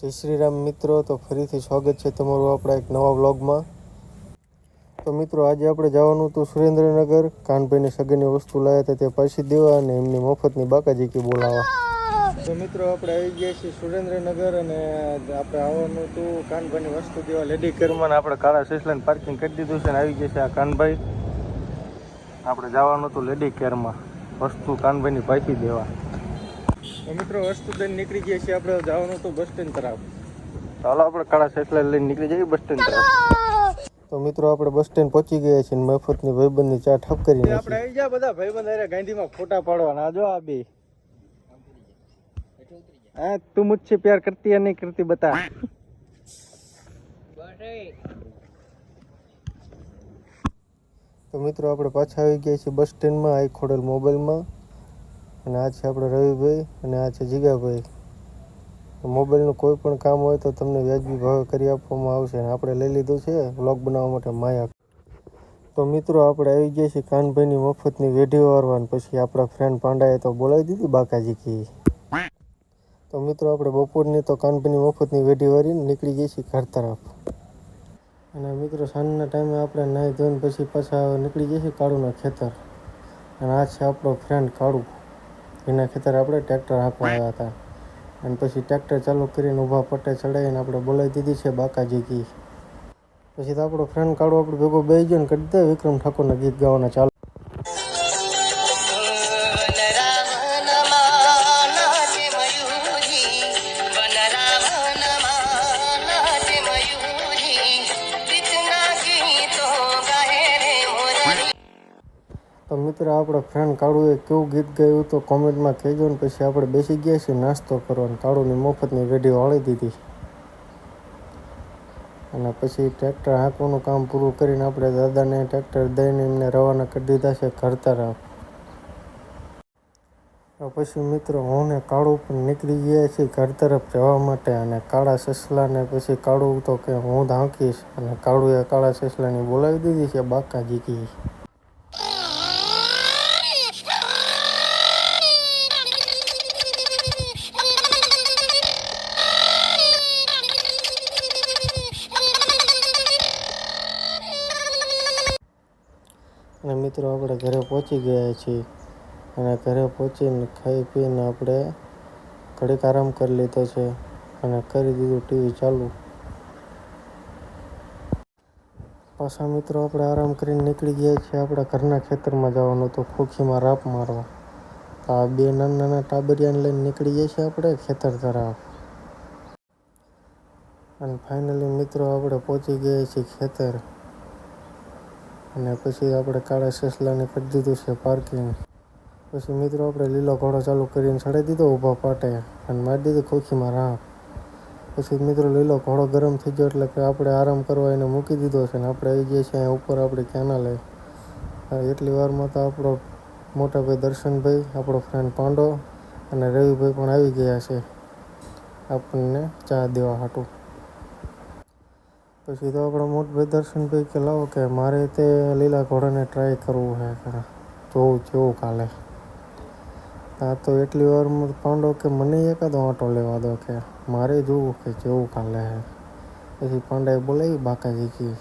જય શ્રી રામ મિત્રો, તો ફરીથી સ્વાગત છે તમારું આપણા એક નવા બ્લોગમાં તો મિત્રો, આજે આપણે જવાનું હતું સુરેન્દ્રનગર. કાનભાઈની સગનની વસ્તુ લાવ્યા હતા તે પાછી દેવા અને એમની મફતની બાકાજી કે બોલાવવા તો મિત્રો, આપણે આવી ગયા છીએ સુરેન્દ્રનગર અને આપણે આવવાનું હતું કાનભાઈની વસ્તુ દેવા લેડી કેરમાં આપણે કાળા સિસલાન પાર્કિંગ કરી દીધું છે અને આવી ગયા છે આ કાનભાઈ. આપણે જવાનું હતું લેડી કેરમાં વસ્તુ કાનભાઈની પાછી દેવા. મિત્રો વસ્તુ નીકળી ગયા છીએ આપણે. જવાનું તો બસ સ્ટેન્ડ તરફ ચાલો આપણે કાળા સેટલા લઈને નીકળી જઈએ બસ સ્ટેન્ડ તરફ તો મિત્રો આપણે બસ સ્ટેન્ડ પહોંચી ગયા છીએ મફતની ભાઈબંધની ચા ઠપ કરી આપણે આવી જા બધા ભાઈબંધ અરે ગાંધીમાં ફોટા પાડવાના. જો આ બે. હા તું મુજસે પ્યાર કરતી યા નહીં કરતી બતા. તો મિત્રો આપણે પાછા આવી ગયા છીએ બસ સ્ટેન્ડમાં આઈ ખોડેલ મોબાઈલમાં. અને આ છે આપણે રવિભાઈ અને આ છે જીગાભાઈ. મોબાઈલનું કોઈ પણ કામ હોય તો તમને વ્યાજબી ભાવે કરી આપવામાં આવશે અને આપણે લઈ લીધું છે વ્લોગ બનાવવા માટે માયા. તો મિત્રો, આપણે આવી ગયા છીએ કાનભાઈની મફતની વેઢી વારવા અને પછી આપણા ફ્રેન્ડ પાંડાએ તો બોલાવી દીધી બાકાજી કી તો મિત્રો, આપણે બપોરની તો કાનભાઈની મફતની વેઢી વારીને નીકળી જઈએ છીએ ઘર તરફ. અને મિત્રો, સાંજના ટાઈમે આપણે નાહી ધોઈને પછી પાછા નીકળી જઈએ કાળુના ખેતર. અને આ છે આપણો ફ્રેન્ડ કાળુ. એના ખેતર આપણે ટ્રેક્ટર હાંકવા આવ્યા હતા. અને પછી ટ્રેક્ટર ચાલુ કરીને ઊભા પટ્ટે ચડાવીને આપણે બોલાવી દીધી છે બાકાજી કી. પછી તો આપણો ફ્રેન્ડ કાળો આપણે ભેગો બે ગયો ને કરી દે વિક્રમ ઠાકોરના ગીત ગાવાના ચાલુ. તો મિત્ર, આપણો ફ્રેન્ડ કાળુએ કેવું ગીત ગાયું તો કોમેન્ટમાં કહેજો ને પછી આપણે બેસી ગયા છીએ નાસ્તો કરવાનો. કાળુની મફતની વેઢી વાળી દીધી અને પછી ટ્રેક્ટર હાંકવાનું કામ પૂરું કરીને આપણે દાદાને ટ્રેક્ટર દઈને એમને રવાના કરી દીધા છે ઘર તરફ પછી મિત્રો, હું ને કાળું પણ નીકળી ગયા છીએ ઘર તરફ જવા માટે અને કાળા સસલાને પછી કાળું તો કે હું ધાંકીશ અને કાળુએ કાળા સસલાની બોલાવી દીધી છે બાકાજી કી. અને મિત્રો આપણે ઘરે પહોંચી ગયા છીએ. અને ઘરે પહોંચીને ખાઈ પીને આપણે ઘડીક આરામ કરી લીધો છે અને કરી દીધું ટીવી ચાલુ. પાછા મિત્રો આપણે આરામ કરીને નીકળી ગયા છીએ. આપણા ઘરના ખેતરમાં જવાનું તો ખોખીમાં રાપ મારવા. તો આ બે નાના નાના ટાબરિયાને લઈને નીકળી જઈએ છીએ આપણે ખેતર તરફ. અને ફાઇનલી મિત્રો આપણે પહોંચી ગયા છીએ ખેતર. અને પછી આપણે કાળા સસલાને કરી દીધું છે પાર્કિંગ પછી મિત્રો આપણે લીલો ઘોડો ચાલુ કરીને ચડાવી દીધો ઊભા પાટે અને મારી દીધી ખોખીમાં રાહ. પછી મિત્રો લીલો ઘોડો ગરમ થઈ ગયો એટલે કે આપણે આરામ કરવા એને મૂકી દીધો છે ને આપણે આવી ગયા છીએ અહીંયા ઉપર આપણે કેનાલે એટલી વારમાં તો આપણો મોટા ભાઈ દર્શનભાઈ, આપણો ફ્રેન્ડ પાંડો અને રવિભાઈ પણ આવી ગયા છે. આપણને ચા દેવા હાટું. પછી તો આપણો મોટભાઈ દર્શનભાઈ કે, લાવો કે, મારે તે લીલા ઘોડાને ટ્રાય કરવું છે ખરા. જોવું જેવું કાલે? આ તો એટલી વાર પાંડો કે, મને એકાદો આંટો લેવા દો કે, મારે જોવું કે જેવું કાલે હે પછી પાંડાએ બોલાવી, બાકાજી કી